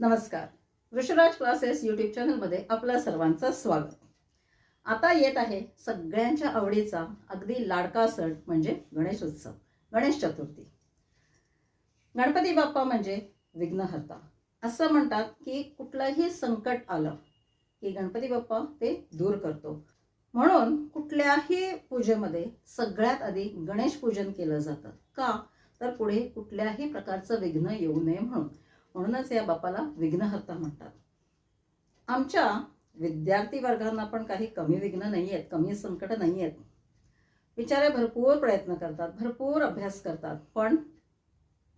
नमस्कार. ऋषराज classes YouTube चॅनलमध्ये आपल्या सर्वांचं स्वागत. आता येत आहे सगळ्यांच्या आवडीचा अगदी लाडका सण म्हणजे गणेश उत्सव गणेश चतुर्थी. गणपती बाप्पा म्हणजे विघ्नहर्ता. असं म्हणतात की कुठलंही संकट आलं की गणपती बाप्पा ते दूर करतो. म्हणून कुठल्याही पूजेमध्ये सगळ्यात आधी गणेश पूजन केलं जातं. का? तर पुढे कुठल्याही प्रकारचं विघ्न येऊ नये म्हणून. म्हणूनच या बापाला विघ्नहर्ता म्हणतात. आमच्या विद्यार्थी वर्गांना पण काही कमी विघ्न नाही आहेत कमी संकट नाही आहेत बिचारे भरपूर प्रयत्न करतात भरपूर अभ्यास करतात पण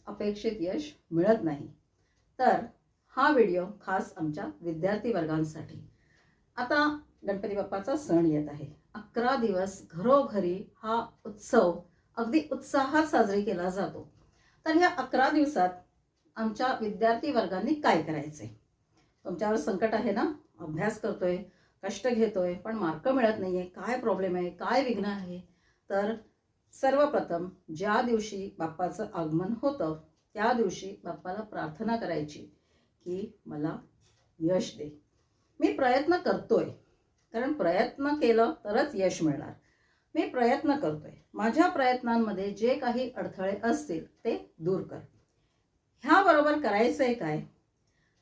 अपेक्षित यश मिळत नाही. तर हा व्हिडिओ खास आमच्या विद्यार्थी वर्गांसाठी. आता गणपती बाप्पाचा सण येत आहे. अकरा दिवस घरोघरी हा उत्सव अगदी उत्साहात साजरी केला जातो. तर ह्या अकरा दिवसात आमच्या विद्यार्थी वर्गांनी काय करायचे तुमच्यावर संकट आहे ना? अभ्यास करतोय कष्ट घेतोय पण मार्क मिळत नाही आहे काय प्रॉब्लेम आहे? काय विघ्न आहे? तर सर्वप्रथम ज्या दिवशी बाप्पाचं आगमन होतं त्या दिवशी बाप्पाला प्रार्थना करायची की मला यश दे. मी प्रयत्न करतोय. कारण प्रयत्न केलं तरच यश मिळणार. मी प्रयत्न करतोय. माझ्या प्रयत्नांमध्ये जे काही अडथळे असतील ते दूर कर. ह्याबरोबर करायचं आहे काय?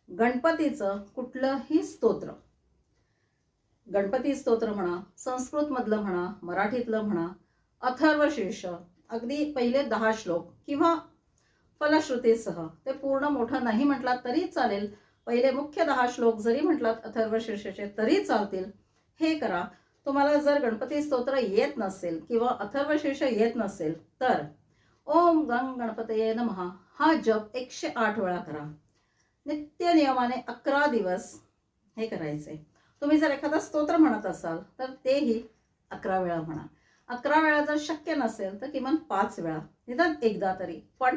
गणपतीचं कुठलंही स्तोत्र. गणपती स्तोत्र म्हणा संस्कृतमधलं म्हणा मराठीतलं म्हणा अथर्व शीर्ष अगदी पहिले दहा श्लोक किंवा फलश्रुतीसह ते पूर्ण मोठं नाही म्हटलात तरी चालेल. पहिले मुख्य दहा श्लोक जरी म्हटलात अथर्व शीर्षाचे तरी चालतील. हे करा. तुम्हाला जर गणपती स्तोत्र येत नसेल किंवा अथर्व शीर्ष येत नसेल तर ओम गंग गणपतये नमहा हा जप एकशे आठ वेळा करा. नित्य नियमाने अकरा दिवस हे करायचे. तुम्ही जर एखादा स्तोत्र म्हणत असाल तर तेही अकरा वेळा म्हणा. अकरा वेळा जर शक्य नसेल तर किमान पाच वेळा निदान एकदा तरी. पण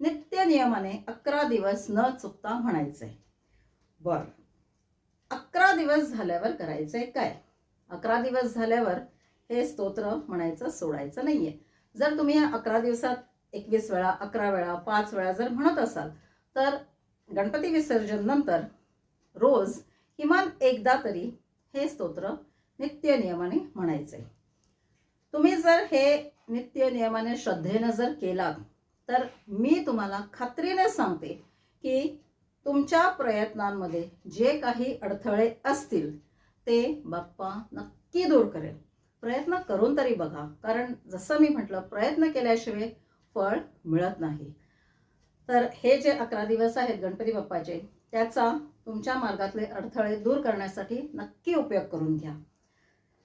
नित्य नियमाने अकरा दिवस न चुकता म्हणायचे. बर. अकरा दिवस झाल्यावर करायचंय काय? अकरा दिवस झाल्यावर हे स्तोत्र म्हणायचं सोडायचं नाहीये. जर तुम्ही अकरा दिवसात एकवीस वेळा अकरा वेळा पाच वेळा जर म्हणत असाल तर गणपती विसर्जन नंतर रोज किमान एकदा तरी हे स्तोत्र नित्य नियमाने म्हणायचे. तुम्ही जर हे नित्य नियमाने श्रद्धेनं जर केलात तर मी तुम्हाला खात्रीने सांगते की तुमच्या प्रयत्नांमध्ये जे काही अडथळे असतील ते बाप्पा नक्की दूर करेल. प्रयत्न करून तरी बघा. कारण जसं मी म्हटलं प्रयत्न केल्याशिवाय फळ मिळत नाही. तर हे जे अकरा दिवस आहेत गणपती बाप्पाचे त्याचा तुमच्या मार्गातले अडथळे दूर करण्यासाठी नक्की उपयोग करून घ्या.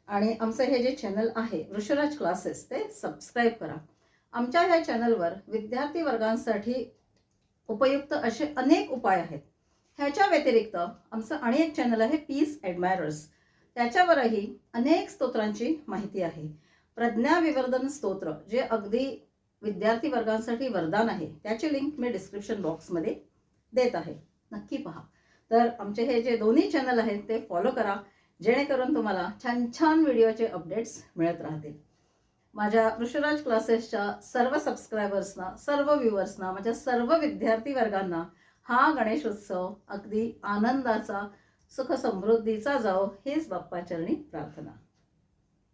आणि आमचं हे जे चॅनल आहे ऋषराज क्लासेस ते सबस्क्राईब करा. आमच्या ह्या चॅनलवर विद्यार्थी वर्गांसाठी उपयुक्त असे अनेक उपाय आहेत. ह्याच्या व्यतिरिक्त आमचं आणि एक चॅनल आहे पीस ॲडमायरर्स त्याच्यावरही अनेक स्तोत्रांची माहिती आहे. प्रज्ञा विवर्धन स्तोत्र जे अगदी विद्यार्थी वर्गांसाठी वरदान आहे त्याची लिंक मी डिस्क्रिप्शन बॉक्समध्ये देत आहे. नक्की पहा. तर आमचे हे जे दोन्ही चॅनल आहेत ते फॉलो करा. जेणेकरून तुम्हाला छान छान व्हिडिओचे अपडेट्स मिळत राहतील. माझ्या ऋषराज क्लासेसच्या सर्व सबस्क्रायबर्सना सर्व व्ह्युअर्सना माझ्या सर्व विद्यार्थी वर्गांना हा गणेशोत्सव अगदी आनंदाचा सुख समृद्धीचा जावो हेच बाप्पाचरणी प्रार्थना.